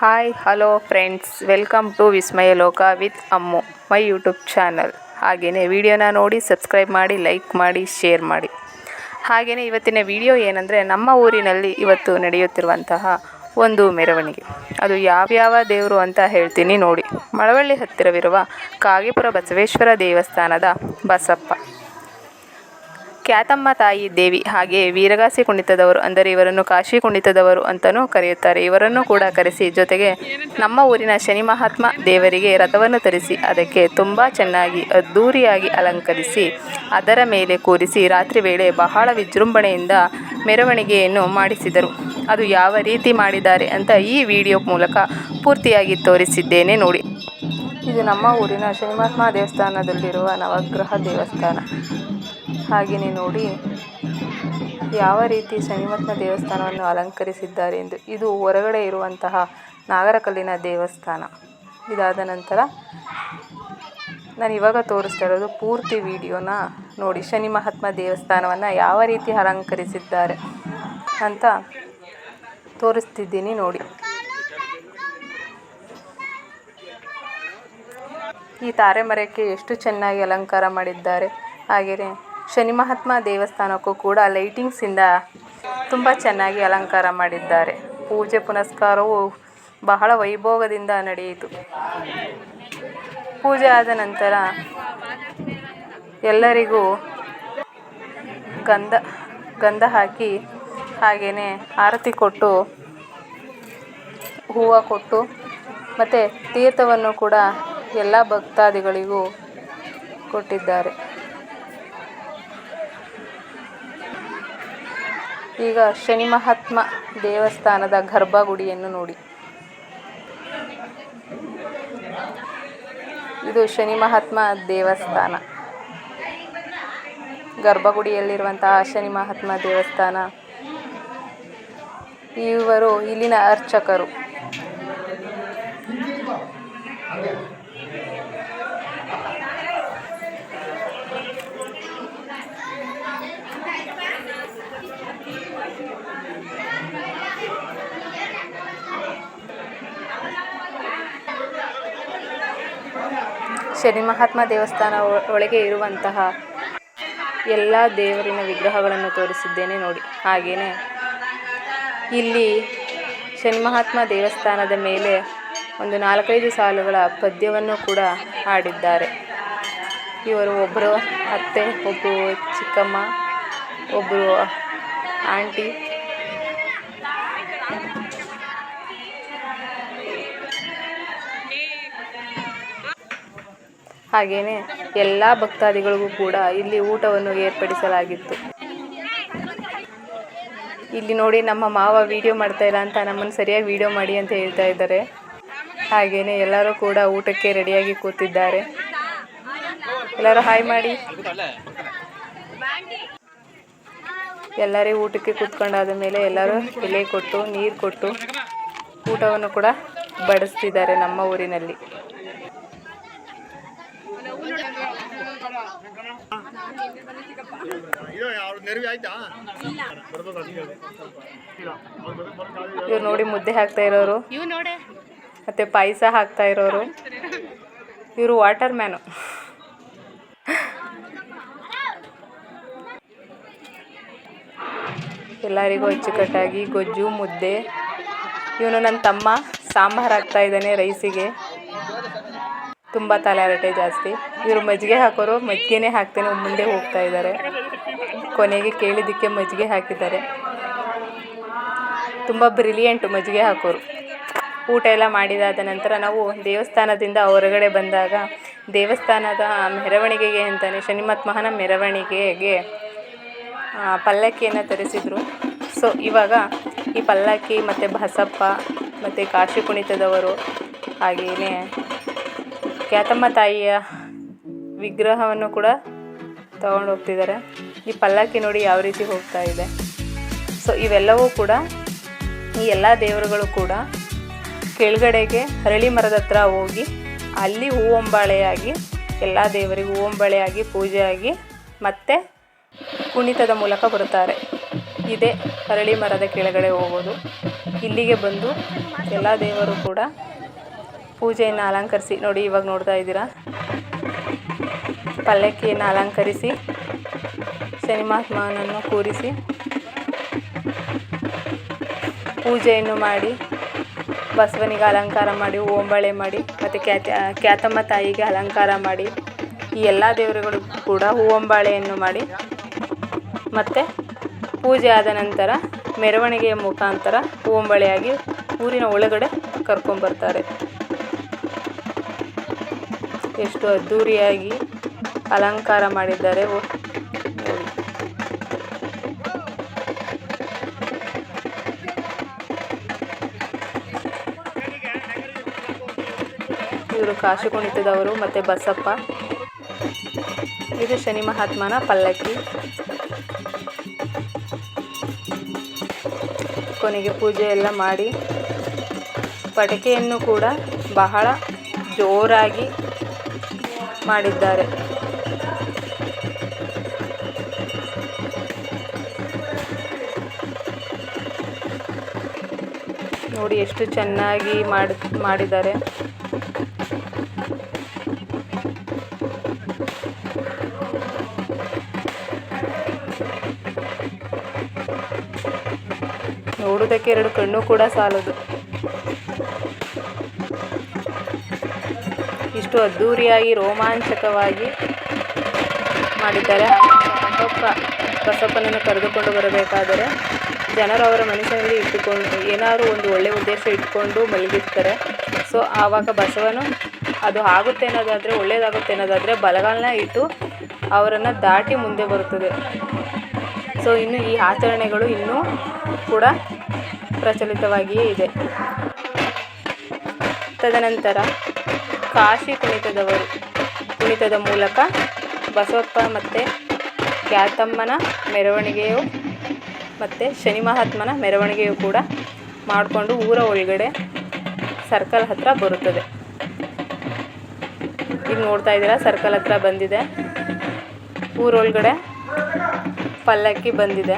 Hi hello friends welcome to Vismaya Loka with Ammu my YouTube channel ಹಾಗೆಯೇ ವಿಡಿಯೋನ ನೋಡಿ subscribe ಮಾಡಿ like ಮಾಡಿ ಶೇರ್ ಮಾಡಿ. ಹಾಗೆಯೇ ಇವತ್ತಿನ ವಿಡಿಯೋ ಏನಂದರೆ, ನಮ್ಮ ಊರಿನಲ್ಲಿ ಇವತ್ತು ನಡೆಯುತ್ತಿರುವಂತಹ ಒಂದು ಮೆರವಣಿಗೆ. ಅದು ಯಾವ್ಯಾವ ದೇವರು ಅಂತ ಹೇಳ್ತೀನಿ ನೋಡಿ. ಮಳವಳ್ಳಿ ಹತ್ತಿರವಿರುವ ಕಾಗೆಪುರ ಬಸವೇಶ್ವರ ದೇವಸ್ಥಾನದ ಬಸಪ್ಪ. ಖ್ಯಾತಮ್ಮ ತಾಯಿ ದೇವಿ ಹಾಗೆ ವೀರಗಾಸೆ ಕುಣಿತದವರು, ಅಂದರೆ ಇವರನ್ನು ಕಾಶಿ ಕುಣಿತದವರು ಅಂತಲೂ ಕರೆಯುತ್ತಾರೆ. ಇವರನ್ನು ಕೂಡ ಕರೆಸಿ, ಜೊತೆಗೆ ನಮ್ಮ ಊರಿನ ಶನಿ ಮಹಾತ್ಮ ದೇವರಿಗೆ ರಥವನ್ನು ತರಿಸಿ, ಅದಕ್ಕೆ ತುಂಬ ಚೆನ್ನಾಗಿ ಅದ್ಧೂರಿಯಾಗಿ ಅಲಂಕರಿಸಿ, ಅದರ ಮೇಲೆ ಕೂರಿಸಿ ರಾತ್ರಿ ವೇಳೆ ಬಹಳ ವಿಜೃಂಭಣೆಯಿಂದ ಮೆರವಣಿಗೆಯನ್ನು ಮಾಡಿಸಿದರು. ಅದು ಯಾವ ರೀತಿ ಮಾಡಿದ್ದಾರೆ ಅಂತ ಈ ವಿಡಿಯೋ ಮೂಲಕ ಪೂರ್ತಿಯಾಗಿ ತೋರಿಸಿದ್ದೇನೆ ನೋಡಿ. ಇದು ನಮ್ಮ ಊರಿನ ಶನಿಮಾತ್ಮ ದೇವಸ್ಥಾನದಲ್ಲಿರುವ ನವಗ್ರಹ ದೇವಸ್ಥಾನ. ಹಾಗೆಯೇ ನೋಡಿ ಯಾವ ರೀತಿ ಶನಿಮಹಾತ್ಮ ದೇವಸ್ಥಾನವನ್ನು ಅಲಂಕರಿಸಿದ್ದಾರೆ ಎಂದು ಇದು ಹೊರಗಡೆ ಇರುವಂತಹ ನಾಗರಕಲ್ಲಿನ ದೇವಸ್ಥಾನ. ಇದಾದ ನಂತರ ನಾನು ಇವಾಗ ತೋರಿಸ್ತಾ ಇರೋದು ಪೂರ್ತಿ ವಿಡಿಯೋನ ನೋಡಿ, ಶನಿ ಮಹಾತ್ಮ ದೇವಸ್ಥಾನವನ್ನು ಯಾವ ರೀತಿ ಅಲಂಕರಿಸಿದ್ದಾರೆ ಅಂತ ತೋರಿಸ್ತಿದ್ದೀನಿ ನೋಡಿ. ಈ ತಾರೆ ಮರಕ್ಕೆ ಎಷ್ಟು ಚೆನ್ನಾಗಿ ಅಲಂಕಾರ ಮಾಡಿದ್ದಾರೆ. ಹಾಗೆಯೇ ಶನಿ ಮಹಾತ್ಮ ದೇವಸ್ಥಾನಕ್ಕೂ ಕೂಡ ಲೈಟಿಂಗ್ಸಿಂದ ತುಂಬ ಚೆನ್ನಾಗಿ ಅಲಂಕಾರ ಮಾಡಿದ್ದಾರೆ. ಪೂಜೆ ಪುನಸ್ಕಾರವು ಬಹಳ ವೈಭೋಗದಿಂದ ನಡೆಯಿತು. ಪೂಜೆ ಆದ ನಂತರ ಎಲ್ಲರಿಗೂ ಗಂಧ ಗಂಧ ಹಾಕಿ ಹಾಗೆಯೇ ಆರತಿ ಕೊಟ್ಟು, ಹೂವು ಕೊಟ್ಟು, ಮತ್ತು ತೀರ್ಥವನ್ನು ಕೂಡ ಎಲ್ಲ ಭಕ್ತಾದಿಗಳಿಗೂ ಕೊಟ್ಟಿದ್ದಾರೆ. ಈಗ ಶನಿ ಮಹಾತ್ಮ ದೇವಸ್ಥಾನದ ಗರ್ಭಗುಡಿಯನ್ನು ನೋಡಿ. ಇದು ಶನಿ ಮಹಾತ್ಮ ದೇವಸ್ಥಾನ. ಗರ್ಭಗುಡಿಯಲ್ಲಿರುವಂತಹ ಶನಿ ಮಹಾತ್ಮ ದೇವಸ್ಥಾನ. ಇವರು ಇಲ್ಲಿನ ಅರ್ಚಕರು. ಶನಿ ಮಹಾತ್ಮ ದೇವಸ್ಥಾನ ಒಳಗೆ ಇರುವಂತಹ ಎಲ್ಲ ದೇವರಿನ ವಿಗ್ರಹಗಳನ್ನು ತೋರಿಸಿದ್ದೇನೆ ನೋಡಿ. ಹಾಗೆಯೇ ಇಲ್ಲಿ ಶನಿ ಮಹಾತ್ಮ ದೇವಸ್ಥಾನದ ಮೇಲೆ ಒಂದು ನಾಲ್ಕೈದು ಸಾಲುಗಳ ಪದ್ಯವನ್ನು ಕೂಡ ಹಾಡಿದ್ದಾರೆ. ಇವರು ಒಬ್ಬರು ಅತ್ತೆ, ಒಬ್ಬರು ಚಿಕ್ಕಮ್ಮ ಒಬ್ಬರು ಆಂಟಿ ಹಾಗೆಯೇ ಎಲ್ಲ ಭಕ್ತಾದಿಗಳಿಗೂ ಕೂಡ ಇಲ್ಲಿ ಊಟವನ್ನು ಏರ್ಪಡಿಸಲಾಗಿತ್ತು. ಇಲ್ಲಿ ನೋಡಿ ನಮ್ಮ ಮಾವ ವಿಡಿಯೋ ಮಾಡ್ತಾ ಇಲ್ಲ ಅಂತ ನಮ್ಮನ್ನು ಸರಿಯಾಗಿ ವಿಡಿಯೋ ಮಾಡಿ ಅಂತ ಹೇಳ್ತಾ ಇದ್ದಾರೆ. ಹಾಗೆಯೇ ಎಲ್ಲರೂ ಕೂಡ ಊಟಕ್ಕೆ ರೆಡಿಯಾಗಿ ಕೂತಿದ್ದಾರೆ. ಎಲ್ಲರೂ ಹಾಯ್ ಮಾಡಿ. ಎಲ್ಲರೇ ಊಟಕ್ಕೆ ಕೂತ್ಕೊಂಡಾದ ಮೇಲೆ ಎಲ್ಲರೂ ಎಲೆ ಕೊಟ್ಟು, ನೀರು ಕೊಟ್ಟು ಊಟವನ್ನು ಕೂಡ ಬಡಿಸ್ತಿದ್ದಾರೆ ನಮ್ಮ ಊರಿನಲ್ಲಿ. ಇವ್ರು ನೋಡಿ ಮುದ್ದೆ ಹಾಕ್ತಾ ಇರೋರು. ಮತ್ತೆ ಪಾಯಸ ಹಾಕ್ತಾ ಇರೋರು. ಇವರು ವಾಟರ್ ಮ್ಯಾನು. ಎಲ್ಲರಿಗೂ ಅಚ್ಚುಕಟ್ಟಾಗಿ ಗೊಜ್ಜು ಮುದ್ದೆ. ಇವನು ನನ್ನ ತಮ್ಮ. ಸಾಂಬಾರು ಹಾಕ್ತಾ ಇದ್ದಾನೆ ರೈಸಿಗೆ. ತುಂಬ ತಲೆ ಜಾಸ್ತಿ. ಇವರು ಮಜ್ಜಿಗೆ ಹಾಕೋರು, ಮಜ್ಜಿಗೆನೇ ಹಾಕ್ತೇನೆ, ಮುಂದೆ ಹೋಗ್ತಾ ಇದ್ದಾರೆ. ಕೊನೆಗೆ ಕೇಳಿದ್ದಕ್ಕೆ ಮಜ್ಜಿಗೆ ಹಾಕಿದ್ದಾರೆ. ತುಂಬ ಬ್ರಿಲಿಯಂಟ್ ಮಜ್ಜಿಗೆ ಹಾಕೋರು. ಊಟ ಎಲ್ಲ ಮಾಡಿದಾದ ನಂತರ ನಾವು ದೇವಸ್ಥಾನದಿಂದ ಹೊರಗಡೆ ಬಂದಾಗ, ದೇವಸ್ಥಾನದ ಮೆರವಣಿಗೆಗೆ ಅಂತಲೇ ಶನಿಮತ್ಮಹನ ಮೆರವಣಿಗೆಗೆ ಪಲ್ಲಕ್ಕಿಯನ್ನು ತರಿಸಿದರು. ಸೊ ಇವಾಗ ಈ ಪಲ್ಲಕ್ಕಿ ಮತ್ತು ಬಸಪ್ಪ ಮತ್ತು ಕಾಶಿ ಕುಣಿತದವರು ಹಾಗೆಯೇ ಕ್ಯಾತಮ್ಮ ತಾಯಿಯ ವಿಗ್ರಹವನ್ನು ಕೂಡ ತಗೊಂಡು ಹೋಗ್ತಿದ್ದಾರೆ. ಈ ಪಲ್ಲಕ್ಕಿ ನೋಡಿ ಯಾವ ರೀತಿ ಹೋಗ್ತಾ ಇದೆ. ಸೊ ಇವೆಲ್ಲವೂ ಕೂಡ ಈ ಎಲ್ಲ ದೇವರುಗಳು ಕೂಡ ಕೆಳಗಡೆಗೆ ಹರಳಿ ಮರದ ಹತ್ರ ಹೋಗಿ ಅಲ್ಲಿ ಹೂವಂಬಾಳೆಯಾಗಿ, ಎಲ್ಲ ದೇವರಿಗೆ ಹೂವಂಬಾಳೆಯಾಗಿ, ಪೂಜೆಯಾಗಿ ಮತ್ತೆ ಕುಣಿತದ ಮೂಲಕ ಬರುತ್ತಾರೆ. ಇದೆ ಹರಳಿ ಮರದ ಕೆಳಗಡೆ ಹೋಗೋದು. ಇಲ್ಲಿಗೆ ಬಂದು ಎಲ್ಲ ದೇವರು ಕೂಡ ಪೂಜೆಯನ್ನು ಅಲಂಕರಿಸಿ ನೋಡಿ ಇವಾಗ ನೋಡ್ತಾ ಇದ್ದೀರಾ? ಪಲ್ಲಕ್ಕಿಯನ್ನು ಅಲಂಕರಿಸಿ ಶನಿ ಮಹಾತ್ಮನನ್ನು ಕೂರಿಸಿ, ಪೂಜೆಯನ್ನು ಮಾಡಿ, ಬಸವನಿಗೆ ಅಲಂಕಾರ ಮಾಡಿ, ಓಂಬಳೆ ಮಾಡಿ, ಮತ್ತು ಖ್ಯಾತ, ಖ್ಯಾತಮ್ಮ ತಾಯಿಗೆ ಅಲಂಕಾರ ಮಾಡಿ, ಈ ಎಲ್ಲ ದೇವರುಗಳು ಕೂಡ ಹೂವಂಬಾಳೆಯನ್ನು ಮಾಡಿ, ಮತ್ತು ಪೂಜೆ ಆದ ನಂತರ ಮೆರವಣಿಗೆಯ ಮುಖಾಂತರ ಹೂವಂಬಳೆಯಾಗಿ ಊರಿನ ಒಳಗಡೆ ಕರ್ಕೊಂಬರ್ತಾರೆ. ಎಷ್ಟು ಅದ್ಧೂರಿಯಾಗಿ ಅಲಂಕಾರ ಮಾಡಿದ್ದಾರೆ. ಇವರು ಕಾಶಿ ಕುಣಿತದವರು ಮತ್ತೆ ಬಸಪ್ಪ. ಇದು ಶನಿ ಮಹಾತ್ಮನ ಪಲ್ಲಕ್ಕಿ. ಕೊನೆಗೆ ಪೂಜೆ ಎಲ್ಲ ಮಾಡಿ. ಪಟಕೆಯನ್ನು ಕೂಡ ಬಹಳ ಜೋರಾಗಿ ಮಾಡಿದ್ದಾರೆ. ನೋಡಿ ಎಷ್ಟು ಚೆನ್ನಾಗಿ ಮಾಡಿ ಮಾಡಿದ್ದಾರೆ. ನೋಡೋದಕ್ಕೆ ಎರಡು ಕಣ್ಣು ಕೂಡ ಸಾಲದು. ಇಷ್ಟು ಅದ್ಧೂರಿಯಾಗಿ ರೋಮಾಂಚಕವಾಗಿ ಮಾಡಿದ್ದಾರೆ. ಕಸಪ್ಪ ಕಸಪ್ಪನನ್ನು ಕರೆದುಕೊಂಡು ಬರಬೇಕಾದರೆ ಜನರು ಅವರ ಮನಸ್ಸಿನಲ್ಲಿ ಇಟ್ಟುಕೊಂಡು, ಏನಾದರೂ ಒಂದು ಒಳ್ಳೆಯ ಉದ್ದೇಶ ಇಟ್ಕೊಂಡು ಮಲಗಿರ್ತಾರೆ. ಸೊ, ಆವಾಗ ಬಸವನು ಅದು ಆಗುತ್ತೆ ಅನ್ನೋದಾದರೆ, ಒಳ್ಳೆಯದಾಗುತ್ತೆ ಅನ್ನೋದಾದರೆ ಬಲಗಾಲನ್ನ ಇಟ್ಟು ಅವರನ್ನು ದಾಟಿ ಮುಂದೆ ಬರುತ್ತದೆ. ಸೊ, ಇನ್ನು ಈ ಆಚರಣೆಗಳು ಇನ್ನೂ ಕೂಡ ಪ್ರಚಲಿತವಾಗಿಯೇ ಇದೆ. ತದನಂತರ ಕಾಶಿ ಕುಣಿತದವರು ಕುಣಿತದ ಮೂಲಕ ಬಸವಪ್ಪ ಮತ್ತು ಕ್ಯಾತಮ್ಮನ ಮೆರವಣಿಗೆಯು ಮತ್ತು ಶನಿ ಮಹಾತ್ಮನ ಮೆರವಣಿಗೆಯು ಕೂಡ ಮಾಡಿಕೊಂಡು ಊರ ಒಳಗಡೆ ಸರ್ಕಲ್ ಹತ್ರ ಬರುತ್ತದೆ. ಈಗ ನೋಡ್ತಾ ಇದ್ದೀರಾ? ಸರ್ಕಲ್ ಹತ್ರ ಬಂದಿದೆ. ಊರೊಳಗಡೆ ಪಲ್ಲಕ್ಕಿ ಬಂದಿದೆ.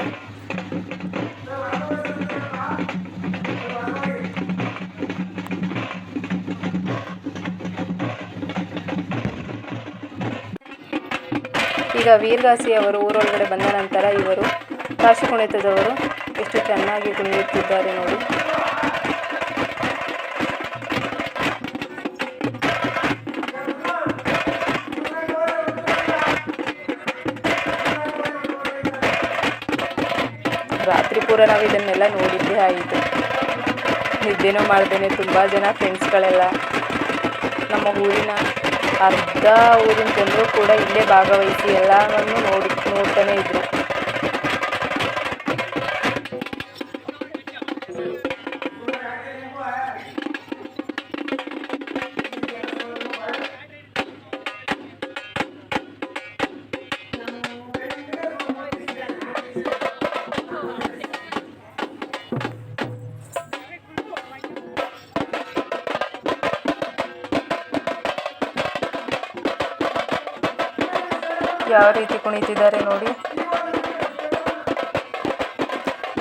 ಈಗ ವೀರಗಾಸಿ ಅವರು ಊರೊಳಗಡೆ ಬಂದ ನಂತರ ಇವರು ಕಾಶಿ ಕುಣಿತದವರು ಎಷ್ಟು ಚೆನ್ನಾಗಿ ಕುಣಿಯುತ್ತಿದ್ದಾರೆ ನೋಡಿ. ರಾತ್ರಿ ಪೂರ ನಾವು ಇದನ್ನೆಲ್ಲ ನೋಡಿದ್ದೇ ಆಯಿತು. ನಿದ್ದೆನೂ ಮಾಡ್ದೇನೆ, ತುಂಬ ಜನ ಫ್ರೆಂಡ್ಸ್ಗಳೆಲ್ಲ ನಮ್ಮ ಊರಿನ ಅರ್ಧ ಊರಿನ ಜನರು ಕೂಡ ಇಲ್ಲೇ ಭಾಗವಹಿಸಿ ಎಲ್ಲವನ್ನು ನೋಡಿ ನೋಡ್ತಾನೆ ಇದ್ರು. ಯಾವ ರೀತಿ ಕುಣಿತಿದ್ದಾರೆ ನೋಡಿ.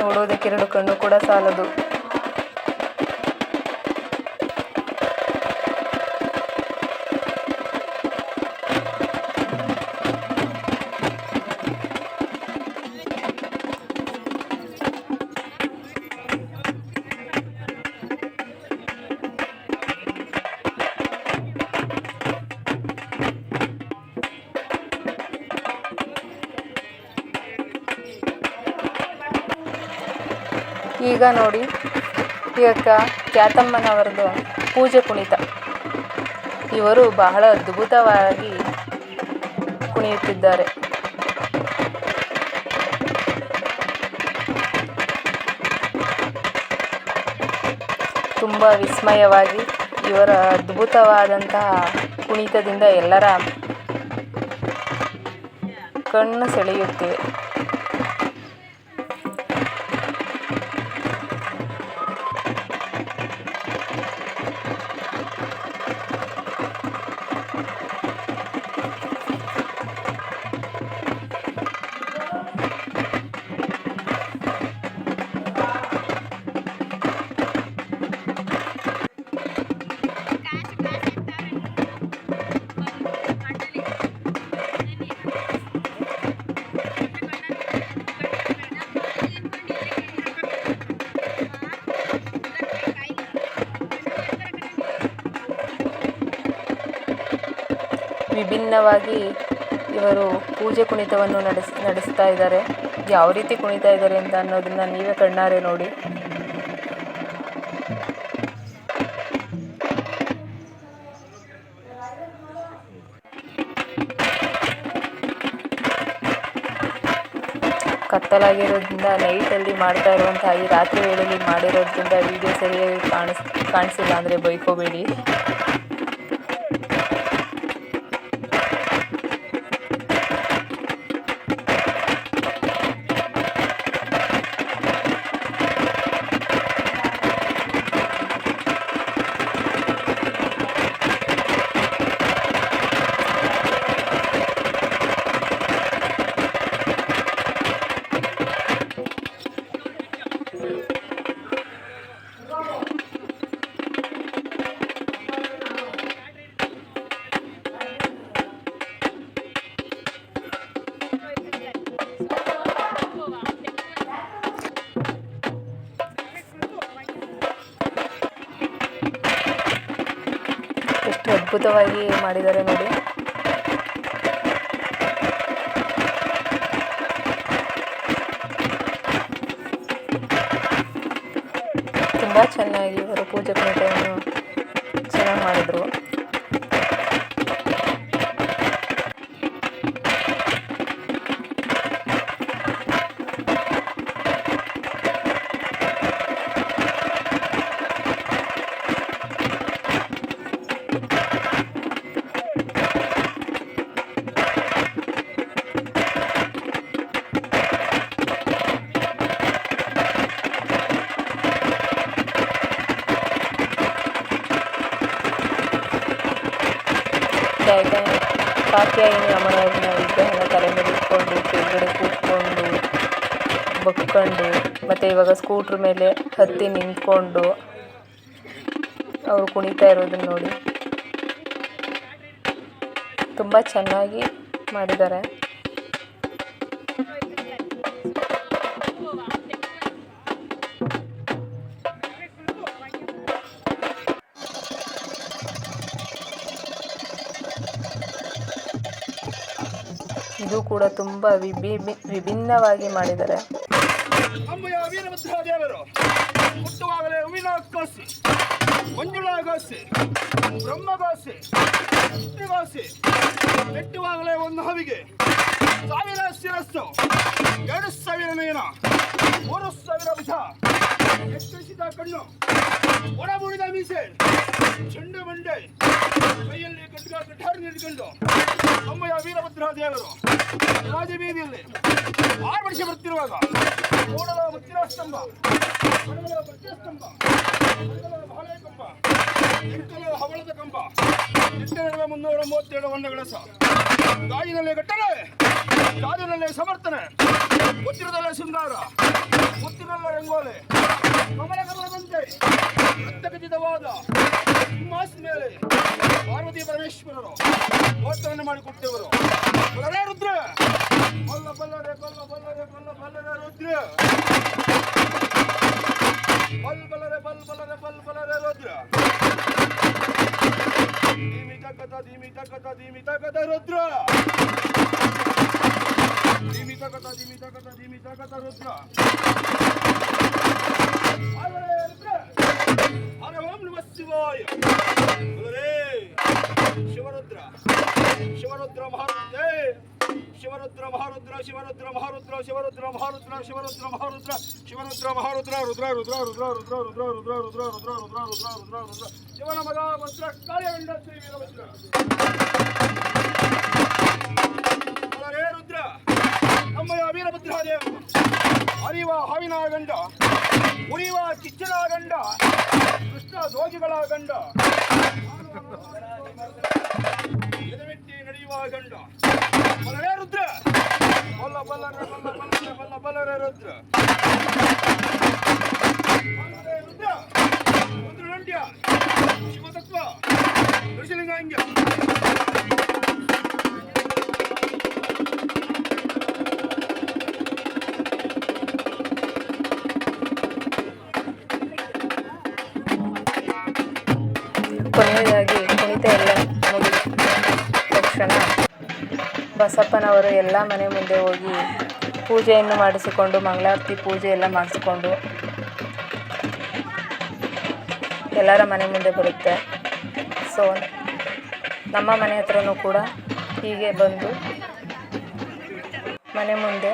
ನೋಡೋದಕ್ಕೆ ಎರಡು ಕಣ್ಣು ಕೂಡ ಸಾಲದು. ಈಗ ನೋಡಿ ಈಗ ಖ್ಯಾತಮ್ಮನವರದು ಪೂಜೆ ಕುಣಿತ. ಇವರು ಬಹಳ ಅದ್ಭುತವಾಗಿ ಕುಣಿಯುತ್ತಿದ್ದಾರೆ. ತುಂಬ ವಿಸ್ಮಯವಾಗಿ ಇವರ ಅದ್ಭುತವಾದಂತಹ ಕುಣಿತದಿಂದ ಎಲ್ಲರ ಕಣ್ಣು ಸೆಳೆಯುತ್ತಿವೆ. ವಿಭಿನ್ನವಾಗಿ ಇವರು ಪೂಜೆ ಕುಣಿತವನ್ನು ನಡೆಸ್, ನಡೆಸ್ತಾ ಇದ್ದಾರೆ. ಯಾವ ರೀತಿ ಕುಣಿತಾ ಇದ್ದಾರೆ ಅಂತ ಅನ್ನೋದನ್ನ ನೀವೇ ಕಣ್ಣಾರೆ ನೋಡಿ. ಕತ್ತಲಾಗಿರೋದ್ರಿಂದ ನೈಟಲ್ಲಿ ಮಾಡ್ತಾ ಇರುವಂತಹ ಈ ರಾತ್ರಿ ವೇಳೆಯಲ್ಲಿ ಮಾಡಿರೋದ್ರಿಂದ ವಿಡಿಯೋ ಸರಿಯಾಗಿ ಕಾಣಿಸ್, ಕಾಣಿಸಿಲ್ಲ ಅಂದರೆ ಬೈಕೋಬೇಡಿ. ಅದ್ಭುತವಾಗಿ ಮಾಡಿದ್ದಾರೆ ನೋಡಿ. ತುಂಬ ಚೆನ್ನಾಗಿ ಇವರು ಪೂಜೆ ಕುಣಿತವನ್ನು ಕೂತ್ಕೊಂಡು ಬಕ್ಕೊಂಡು, ಮತ್ತು ಇವಾಗ ಸ್ಕೂಟ್ರ್ ಮೇಲೆ ಹತ್ತಿ ನಿಂತ್ಕೊಂಡು ಅವರು ಕುಣಿತಾ ಇರೋದನ್ನ ನೋಡಿ. ತುಂಬ ಚೆನ್ನಾಗಿ ಮಾಡಿದ್ದಾರೆ. ಕೂಡ ತುಂಬ ವಿಭಿ ವಿಭಿನ್ನವಾಗಿ ಮಾಡಿದ್ದಾರೆ. ನೆಟ್ಟುವಾಗಲೇ ಒಂದು ಸಾವಿರ ಶಿರಸ್ಸು, ಎರಡು ಸಾವಿರ ಮೂರು ಸಾವಿರ ಭುಜ ಎಚ್ಚರಿಸಿದ ಕಣ್ಣು ಒಡಬೂಡಿದ ಮೀಸೆ ಚಂಡಮಂಡೆ ಕೈಯಲ್ಲಿ ಕಟ್ಕ ಕಟ್ಟಾರು ಹಿಡಿದುಕೊಂಡು ಅಮ್ಮಯ್ಯ ವೀರಭದ್ರ ದೇವರು ರಾಜಬೀದಿಯಲ್ಲಿ ಆರು ವರ್ಷ ಬರ್ತಿರುವಾಗ ಕೋಡಲ ಮುತ್ತಿರ ಸ್ತಂಭ ಬಡಗಲ ಪ್ರತ್ಯಸ್ತಂಭ ಬಡಗಲ ಬಾಳೆಕಂಬ ಕಂಬ ಹವಳದ ಕಂಬ. ಎಂಟನೆರಡು ಮುನ್ನೂರ ಮೂವತ್ತೇಳು ಹೊಂಡಗಳ ಸಹ ಗಾಜಿನಲ್ಲೇ ಕಟ್ಟಲೆ ಗಾಜಿನಲ್ಲೇ ಸಮರ್ಥನೆ ಮುತ್ತಿರದಲ್ಲೇ ಶೃಂಗಾರ ಮುತ್ತಿನಲ್ಲೇ ರಂಗೋಲೆ ಕಮಲ ಕಮಲದಂತೆ ರಕ್ತಗಜಿತವಾದ ಸಿಂಹಾಸ ಮೇಲೆ ಪಾರ್ವತಿ ಪರಮೇಶ್ವರರು ಗೋತ್ರವನ್ನು ಮಾಡಿಕೊಟ್ಟೆವರು. ಬಲ್ಲರೇ ರುದ್ರ, ಬಲ್ಲ, ಬಲ್ಲರೆ ಬಲ್ಲ ಬಲ್ಲರೆ ಬಲ್ಲ, ಬಲ್ಲರೆ ರುದ್ರ. ಬಲ್, ಬಲ್ಲರೆ ಬಲ್ ಬಲ್ಲರೆ ಬಲ್, ಬಲ್ಲರೆ ರುದ್ರ. ধিমি টাকাটা ধিমি টাকাটা ধিমি টাকাটা রুদ্র ধিমি টাকাটা ধিমি টাকাটা ধিমি টাকাটা রুদ্র আরে ওম নমঃ শিবায় রে শিবরুদ্র শিবরুদ্র মহারাজ ಶಿವರುದ್ರ ಮಹಾರುದ್ರ ಶಿವರುದ್ರ ಮಹಾರುದ್ರ ಶಿವರುದ್ರ ಮಹಾರುದ್ರ ಶಿವರುದ್ರ ಮಹಾರುದ್ರ ಶಿವರುದ್ರ ಮಹಾರುದ್ರ ರುದ್ರ ರುದ್ರ ರುದ್ರ ರುದ್ರ ರುದ್ರ ರುದ್ರ ರುದ್ರ ರುದ್ರ ರುದ್ರ ರುದ್ರ ರುದ್ರ ರುದ್ರ ಶಿವನ ಮಗ ಮಂತ್ರ ಶ್ರೀ ವೀರಭದ್ರ ರುದ್ರ ನಮ್ಮಯ ವೀರಭದ್ರ ದೇವ ಅರಿವ ಹಾವಿನ ಗಂಡ ಉರಿವ ಕಿಚ್ಚನ ಗಂಡ ಕೃಷ್ಣ ದೋಗಿಗಳ ಗಂಡ ಎದೆಮೆಟ್ಟಿ ನಡೆಯುವ ಗಂಡ ಬಲ್ಲರೇ ರುದ್ರ. ಬಲ್ಲ ಬಲ್ಲರೆ ಬಲ್ಲ ಬಲ್ಲರೆ ಬಲ್ಲ ಬಲ್ಲರೆ ರುದ್ರ. ಬಲ್ಲರೇ ರುದ್ರ. ರುದ್ರನಂಡ್ಯ ಶಿವತತ್ವ. ಋಷಿಲಿಂಗಾಂಗ್ಯ. ಬಸಪ್ಪನವರು ಎಲ್ಲ ಮನೆ ಮುಂದೆ ಹೋಗಿ ಪೂಜೆಯನ್ನು ಮಾಡಿಸಿಕೊಂಡು, ಮಂಗಳಾರತಿ ಪೂಜೆ ಎಲ್ಲ ಮಾಡಿಸ್ಕೊಂಡು ಎಲ್ಲರ ಮನೆ ಮುಂದೆ ಬರುತ್ತೆ. ಸೊ ನಮ್ಮ ಮನೆ ಹತ್ರನೂ ಕೂಡ ಹೀಗೆ ಬಂದು ಮನೆ ಮುಂದೆ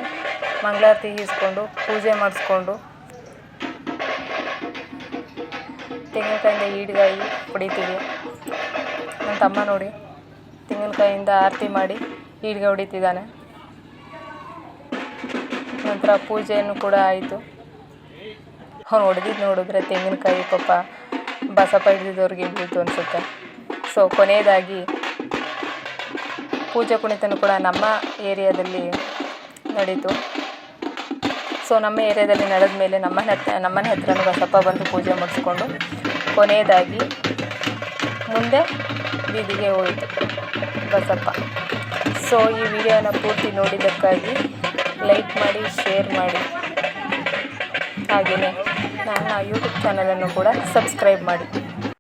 ಮಂಗಳಾರತಿ ಈಸ್ಕೊಂಡು ಪೂಜೆ ಮಾಡಿಸ್ಕೊಂಡು ತೆಂಗಿನಕಾಯಿಂದ ಈಡ್ಗಾಯಿ ಹೊಡಿತೀವಿ ನನ್ನ ತಮ್ಮ ನೋಡಿ, ತೆಂಗಿನಕಾಯಿಂದ ಆರತಿ ಮಾಡಿ ಈಡ್ಗಾಯಿ ಹೊಡಿತಿದ್ದಾನೆ. ನಂತರ ಪೂಜೆಯನ್ನು ಕೂಡ ಆಯಿತು. ಅವ್ನು ಹೊಡೆದಿದ್ದು ನೋಡಿದ್ರೆ ತೆಂಗಿನಕಾಯಿ ಪಾಪ ಬಸಪ್ಪ ಹಿಡಿದಿದ್ದವ್ರಿಗೆ ಬೀಳ್ತು ಅನಿಸುತ್ತೆ. ಸೊ ಕೊನೆಯದಾಗಿ ಪೂಜೆ ಕುಣಿತನೂ ಕೂಡ ನಮ್ಮ ಏರಿಯಾದಲ್ಲಿ ನಡೀತು. ಸೊ ನಮ್ಮ ಏರಿಯಾದಲ್ಲಿ ನಡೆದ ಮೇಲೆ ನಮ್ಮನೆ ಹತ್ರ ನಮ್ಮನೆ ಹತ್ರನೂ ಬಸಪ್ಪ ಬಂದು ಪೂಜೆ ಮಾಡಿಸ್ಕೊಂಡು ಕೊನೆಯದಾಗಿ ಮುಂದೆ ಬೀದಿಗೆ ಹೋಯಿತು ಬಸಪ್ಪ. ಸೊ ಈ ವಿಡಿಯೋನ ಪೂರ್ತಿ ನೋಡಿದ್ದಕ್ಕಾಗಿ ಲೈಕ್ ಮಾಡಿ ಶೇರ್ ಮಾಡಿ. ಹಾಗೆಯೇ ನನ್ನ ಯೂಟ್ಯೂಬ್ ಚಾನಲನ್ನು ಕೂಡ ಸಬ್ಸ್ಕ್ರೈಬ್ ಮಾಡಿ.